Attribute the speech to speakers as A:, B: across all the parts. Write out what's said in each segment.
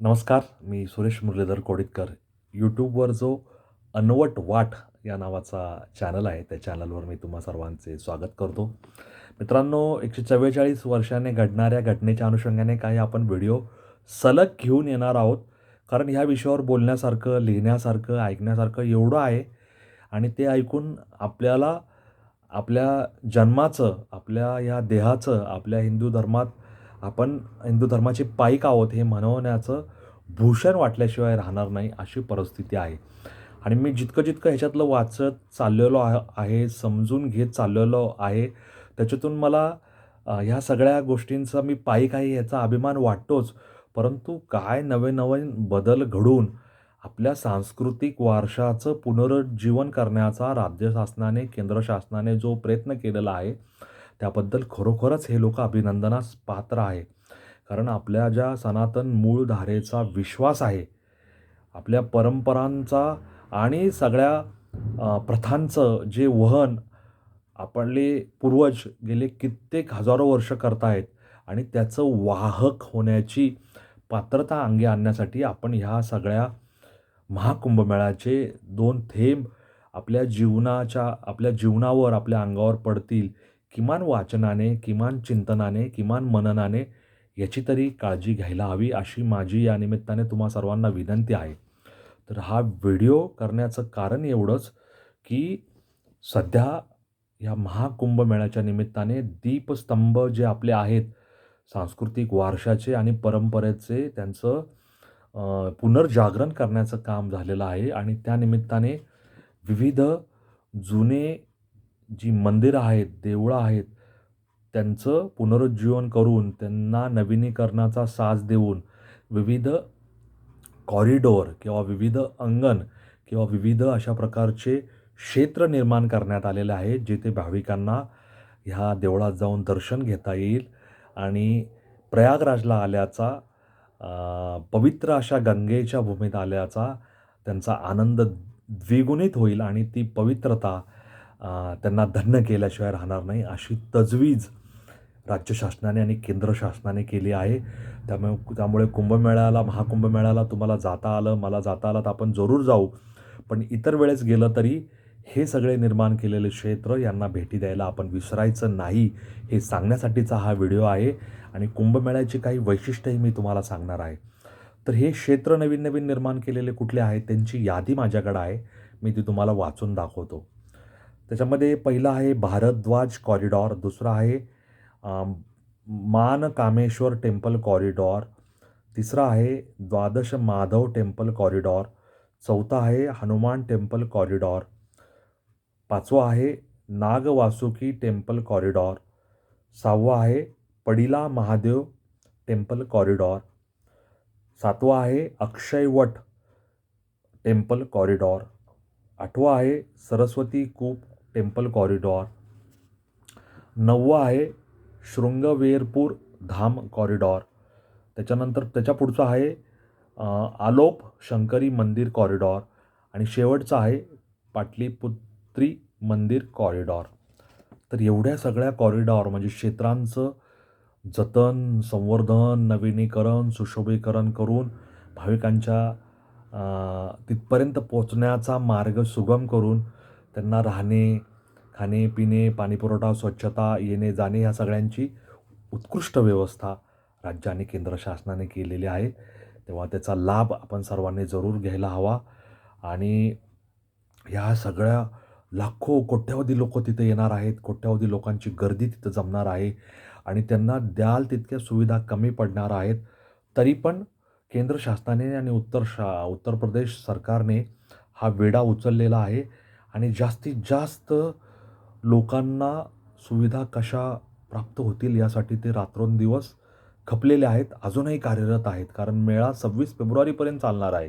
A: नमस्कार मी सुरेश मुरलीधर कोडितकर. यूट्यूबवर जो अनवट वाट या नावाचा चॅनल आहे त्या चॅनलवर मी तुम्हा सर्वांचे स्वागत करतो. मित्रांनो एकशे चव्वेचाळीस वर्षाने घडणाऱ्या घटनेच्या अनुषंगाने काही आपण व्हिडिओ सलग घेऊन येणार आहोत. कारण ह्या विषयावर बोलण्यासारखं लिहिण्यासारखं ऐकण्यासारखं एवढं आहे. आणि ते ऐकून आपल्याला आपल्या जन्माचं आपल्या ह्या देहाचं आपल्या हिंदू धर्मात आपण हिंदू धर्माचे पाईक आहोत हे म्हणवण्याचं भूषण वाटल्याशिवाय राहणार नाही अशी परिस्थिती आहे. आणि मी जितकं जितकं ह्याच्यातलं वाचत चाललेलो आहे आहे समजून घेत चाललेलो आहे त्याच्यातून मला ह्या सगळ्या गोष्टींचा मी पायी आहे याचा अभिमान वाटतोच. परंतु काय नवे नवीन बदल घडून आपल्या सांस्कृतिक वारशाचं पुनरुज्जीवन करण्याचा राज्य शासनाने केंद्र शासनाने जो प्रयत्न केलेला आहे त्याबद्दल खरोखरच हे लोक अभिनंदनास पात्र आहे. कारण आपल्या ज्या सनातन मूळ धारेचा विश्वास आहे आपल्या परंपरांचा आणि सगळ्या प्रथांचं जे वहन आपले पूर्वज गेले कित्येक हजारो वर्ष करतायत आणि त्याचं वाहक होण्याची पात्रता अंगी आणण्यासाठी आपण ह्या सगळ्या महाकुंभमेळाचे दोन थेंब आपल्या जीवनाच्या आपल्या जीवनावर आपल्या अंगावर पडतील किमान वाचनाने किमान चिंतनाने किमान मननाने याची तरी काळजी घ्यायला हवी अशी माझी या निमित्ताने तुम्हा सर्वांना विनंती आहे. तर हा व्हिडिओ करण्याचं कारण एवढंच की सध्या या महाकुंभमेळ्याच्या निमित्ताने दीपस्तंभ जे आपले आहेत सांस्कृतिक वारशाचे आणि परंपरेचे त्यांचं पुनर्जागरण करण्याचं काम झालेलं आहे आणि त्यानिमित्ताने विविध जुने जी मंदिरं आहेत देवळं आहेत त्यांचं पुनरुज्जीवन करून त्यांना नवीनीकरणाचा साज देऊन विविध कॉरिडोर किंवा विविध अंगण किंवा विविध अशा प्रकारचे क्षेत्र निर्माण करण्यात आलेले आहे जिथे भाविकांना ह्या देवळात जाऊन दर्शन घेता येईल. आणि प्रयागराजला आल्याचा पवित्र अशा गंगेच्या भूमीत आल्याचा त्यांचा आनंद द्विगुणित होईल आणि ती पवित्रता त्यांना धन्य केल्याशिवाय राहणार नाही. अशी तजवीज राज्य शासनाने आणि केंद्र शासनाने केली आहे. त्यामुळे त्यामुळे कुंभमेळ्याला महाकुंभमेळ्याला तुम्हाला जाता आलं मला जाता आलं तर आपण जरूर जाऊ. पण इतर वेळेस गेलं तरी हे सगळे निर्माण केलेले क्षेत्र यांना भेटी द्यायला आपण विसरायचं नाही हे सांगण्यासाठीचा हा व्हिडिओ आहे. आणि कुंभमेळ्याची काही वैशिष्ट्यही मी तुम्हाला सांगणार आहे. तर हे क्षेत्र नवीन नवीन निर्माण केलेले कुठले आहेत त्यांची यादी माझ्याकडे आहे. मी ती तुम्हाला वाचून दाखवतो. त्याच्यामध्ये पहिलं आहे भारद्वाज कॉरिडॉर दुसरं आहे मान कामेश्वर टेम्पल कॉरिडॉर तिसरा आहे द्वादश माधव टेम्पल कॉरिडॉर चौथा आहे हनुमान टेम्पल कॉरिडॉर पाचवा आहे नागवासुकी टेम्पल कॉरिडॉर सहावा आहे पडिला महादेव टेम्पल कॉरिडॉर सातवा आहे अक्षयवट टेम्पल कॉरिडॉर आठवा आहे सरस्वती कूप टेम्पल कॉरिडॉर. नववा आहे शृंगवेरपूर धाम कॉरिडॉर. त्याच्यानंतर त्याच्या पुढचं आहे आलोप शंकरी मंदिर कॉरिडॉर. आणि शेवटचं आहे पाटलीपुत्री मंदिर कॉरिडॉर. तर एवढ्या सगळ्या कॉरिडॉर म्हणजे क्षेत्रांचं जतन संवर्धन नवीनीकरण सुशोभीकरण करून भाविकांच्या तिथपर्यंत पोचण्याचा मार्ग सुगम करून त्यांना राहणे खाणे पिणे पाणीपुरवठा स्वच्छता येणे जाणे ह्या सगळ्यांची उत्कृष्ट व्यवस्था राज्य आणि केंद्र शासनाने केलेली आहे. तेव्हा त्याचा लाभ आपण सर्वांनी जरूर घ्यायला हवा. आणि ह्या सगळ्या लाखो कोट्यावधी लोक तिथे येणार आहेत. कोट्यावधी लोकांची गर्दी तिथं जमणार आहे. आणि त्यांना द्याल तितक्या सुविधा कमी पडणार आहेत. तरी पण केंद्र शासनाने आणि उत्तर शा उत्तर प्रदेश सरकारने हा वेढा उचललेला आहे. आणि जास्तीत जास्त लोकांना सुविधा कशा प्राप्त होतील यासाठी ते रात्रंदिवस खपलेले आहेत अजूनही कार्यरत आहेत. कारण मेळा सव्वीस फेब्रुवारीपर्यंत चालणार आहे.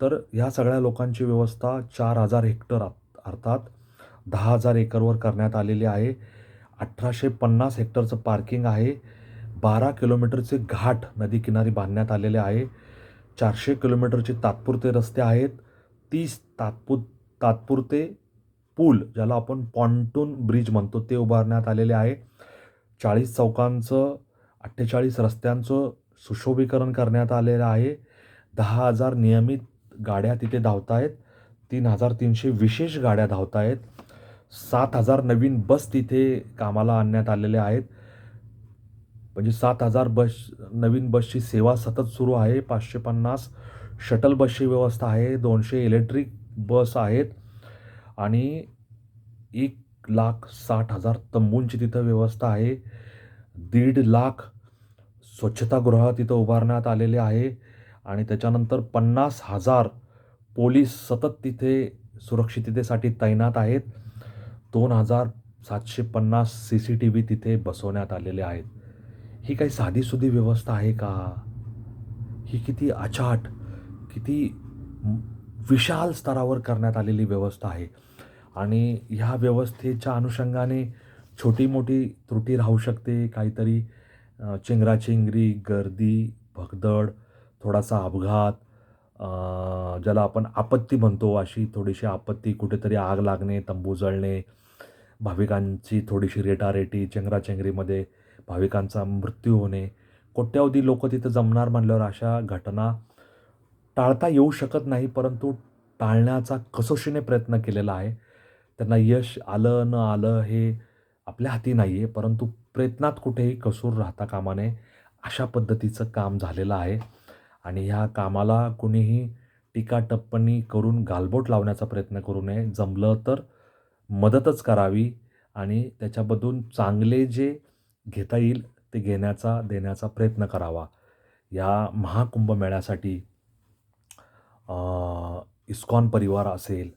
A: तर ह्या सगळ्या लोकांची व्यवस्था चार हजार हेक्टर अर्थात अर्थात दहा हजार एकरवर करण्यात आलेली आहे. अठराशे पन्नास हेक्टरचं पार्किंग आहे. बारा किलोमीटरचे घाट नदीकिनारी बांधण्यात आलेले आहे. चारशे किलोमीटरचे तात्पुरते रस्ते आहेत. तीस तात्पुर तात्पुरते पूल ज्याला आपण पॉन्टून ब्रिज म्हणतो ते उभारण्यात आलेले आहे. चाळीस चौकांचं अठ्ठेचाळीस रस्त्यांचं सुशोभीकरण करण्यात आलेलं आहे. दहा हजार नियमित गाड्या तिथे धावत आहेत तीन हजार तीनशे विशेष गाड्या धावत आहेत सात हजार नवीन बस तिथे कामाला आणण्यात आलेल्या आहेत. म्हणजे सात हजार बस नवीन बसची सेवा सतत सुरू आहे. पाचशे पन्नास शटल बसची व्यवस्था आहे. दोनशे इलेक्ट्रिक बस आहेत आणि एक लाख साठ हजार तंबूंची तिथं व्यवस्था आहे. दीड लाख स्वच्छतागृह तिथं उभारण्यात आलेले आहे आणि त्याच्यानंतर पन्नास हजार पोलीस सतत तिथे सुरक्षिततेसाठी तैनात आहेत. दोन हजार सातशे पन्नास सी सी टी व्ही तिथे बसवण्यात आलेले आहेत. ही काही साधीसुधी व्यवस्था आहे का? ही किती अचाट किती विशाल स्तरावर करण्यात आलेली व्यवस्था आहे. आणि ह्या व्यवस्थेच्या अनुषंगाने छोटी मोठी त्रुटी राहू शकते. काहीतरी चिंगराचिंगरी चेंगराचेंगरी गर्दी भगदड थोडासा अपघात ज्याला आपण आपत्ती म्हणतो अशी थोडीशी आपत्ती कुठेतरी आग लागणे तंबू जळणे भाविकांची थोडीशी रेटारेटी चेंगराचेंगरीमध्ये भाविकांचा मृत्यू होणे. कोट्यावधी लोक तिथं जमणार म्हणल्यावर अशा घटना टाळता येऊ शकत नाही परंतु टाळण्याचा कसोशीने प्रयत्न केलेला आहे. त्यांना यश आलं न आलं हे आपल्या हाती नाही आहे परंतु प्रयत्नात कुठेही कसूर राहता कामा नये अशा पद्धतीचं काम झालेलं आहे. आणि ह्या कामाला कुणीही टीका टप्पणी करून गालबोट लावण्याचा प्रयत्न करू नये. जमलं तर मदतच करावी आणि त्याच्यामधून चांगले जे घेता येईल ते घेण्याचा देण्याचा प्रयत्न करावा. या महाकुंभमेळ्यासाठी इस्कॉन परिवार असेल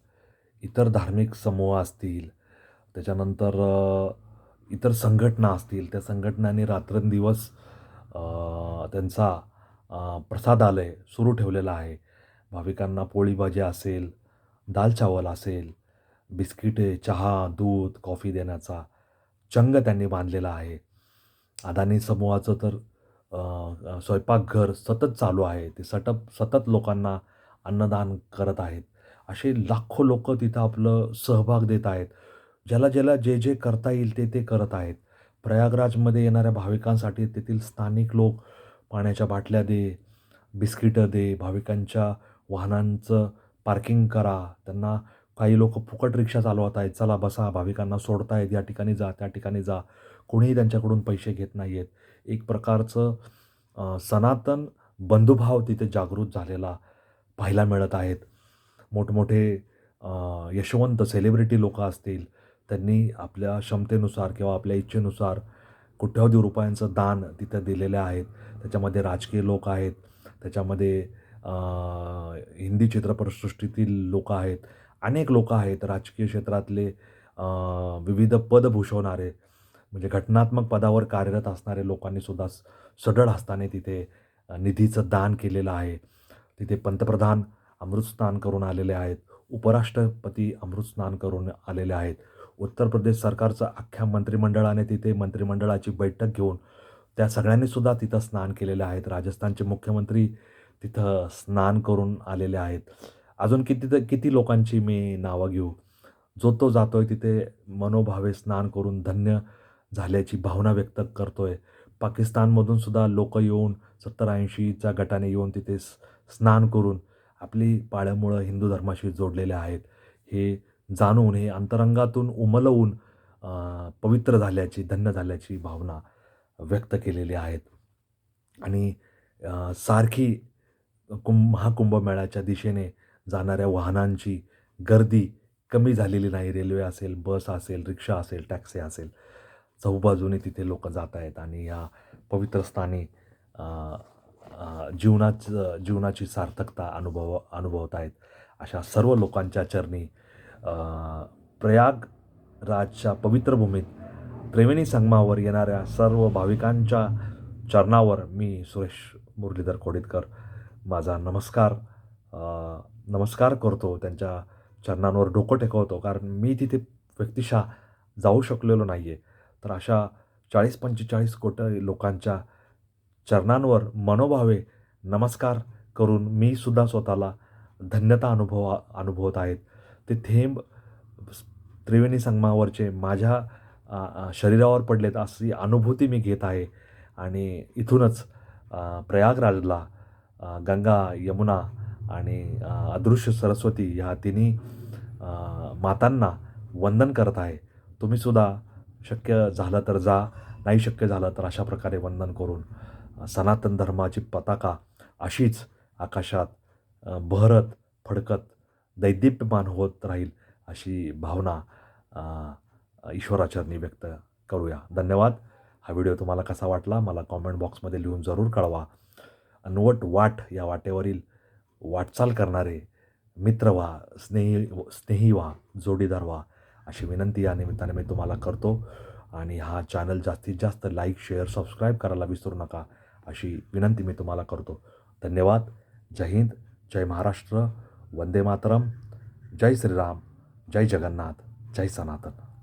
A: इतर धार्मिक समूह असतील त्याच्यानंतर इतर संघटना असतील त्या संघटनांनी रात्रंदिवस त्यांचा प्रसादालय सुरू ठेवलेला आहे. भाविकांना पोळी भाजी असेल दाल चावल असेल बिस्किटे चहा दूध कॉफी देण्याचा चंग त्यांनी बांधलेला आहे. अदानी समूहाचं तर स्वयंपाकघर सतत चालू आहे. ते सटप सतत लोकांना अन्नदान करत आहेत. असे लाखो लोक तिथं आपलं सहभाग देत आहेत. ज्याला ज्याला जे जे करता येईल ते ते करत आहेत. प्रयागराजमध्ये येणाऱ्या भाविकांसाठी तेथील स्थानिक लोक पाण्याच्या बाटल्या दे बिस्किटं दे भाविकांच्या वाहनांचं पार्किंग करा. त्यांना काही लोक फुकट रिक्षा चालवत आहेत. चला बसा भाविकांना सोडतायत या ठिकाणी जा त्या ठिकाणी जा. कोणीही त्यांच्याकडून पैसे घेत नाही आहेत एक प्रकारचं सनातन बंधुभाव तिथे जागृत झालेला पाहायला मिळत आहेत. मोठमोठे यशवंत सेलिब्रिटी लोक असतील त्यांनी आपल्या क्षमतेनुसार किंवा आपल्या इच्छेनुसार कोट्यावधी रुपयांचं दान तिथं दिलेलं आहेत. त्याच्यामध्ये राजकीय लोक आहेत. त्याच्यामध्ये हिंदी चित्रपटसृष्टीतील लोक आहेत. अनेक लोक आहेत राजकीय क्षेत्रातले विविध पद भूषवणारे. म्हणजे घटनात्मक पदावर कार्यरत असणारे लोकांनी सुद्धा स- सढळ हस्ताने तिथे निधीचं दान केलेलं आहे. तिथे पंतप्रधान अमृतस्नान करून आलेले आहेत. उपराष्ट्रपती अमृतस्नान करून आलेले आहेत. उत्तर प्रदेश सरकारचं अख्ख्या मंत्रिमंडळाने तिथे मंत्रिमंडळाची बैठक घेऊन त्या सगळ्यांनीसुद्धा तिथं स्नान केलेले आहेत. राजस्थानचे मुख्यमंत्री तिथं स्नान करून आलेले आहेत. अजून किती किती लोकांची मी नावं घेऊ? जो तो जातो आहे तिथे मनोभावे स्नान करून धन्य झाल्याची भावना व्यक्त करतो पाकिस्तानमधून सुद्धा लोक येऊन सत्तर ऐंशीच्या गटाने येऊन तिथे स्नान करून आपली पाळ्यामुळं हिंदू धर्माशी जोडलेले आहेत. हे जाणून हे अंतरंगातून उमलवून पवित्र झाल्याची धन्य झाल्याची भावना व्यक्त केलेली आहेत. आणि सारखी कुंभ महाकुंभमेळ्याच्या दिशेने जाणाऱ्या वाहनांची गर्दी कमी झालेली नाही. रेल्वे असेल बस असेल रिक्षा असेल टॅक्सी असेल चहूबाजूने तिथे लोक जात आहेत. आणि या पवित्र स्थानी जीवनाचं जीवनाची सार्थकता अनुभव अनुभवत आहेत अशा सर्व लोकांच्या चरणी प्रयागराजच्या पवित्र भूमीत त्रिवेणी संगमावर येणाऱ्या सर्व भाविकांच्या चरणावर मी सुरेश मुरलीधर कोडितकर माझा नमस्कार नमस्कार करतो त्यांच्या चरणांवर डोकं टेकवतो कारण मी तिथे व्यक्तिशः जाऊ शकलेलो नाही आहे तर अशा चाळीस पंचेचाळीस कोटी लोकांच्या चरणांवर मनोभावे नमस्कार करून मी सुद्धा स्वतःला धन्यता अनुभव अनुभवत आहेत. ते थेंब त्रिवेणी संगमावरचे माझ्या शरीरावर पडलेत अशी अनुभूती मी घेत आहे. आणि इथूनच प्रयागराजला गंगा यमुना आणि अदृश्य सरस्वती ह्या तिन्ही मातांना वंदन करत आहे. तुम्हीसुद्धा शक्य झालं तर जा नाही शक्य झालं तर अशा प्रकारे वंदन करून. सनातन धर्माची पताका अशीच आकाशात बहरत फडकत दैदिप्यमान होत राहील अशी भावना ईश्वराचरणी व्यक्त करूया. धन्यवाद. हा व्हिडिओ तुम्हाला कसा वाटला मला कॉमेंट बॉक्समध्ये लिहून जरूर कळवा. अनवट वाट या वाटेवरील वाटचाल करणारे मित्र व्हा स्नेही स्नेही व्हा जोडीदार व्हा अशी विनंती या निमित्ताने मी तुम्हाला करतो. आणि हा चॅनल जास्तीत जास्त लाईक शेअर सबस्क्राईब करायला विसरू नका. अशी विनंती मी तुम्हाला करतो. धन्यवाद. जय हिंद. जय महाराष्ट्र. वंदे मातरम. जय श्रीराम. जय जगन्नाथ. जय सनातन.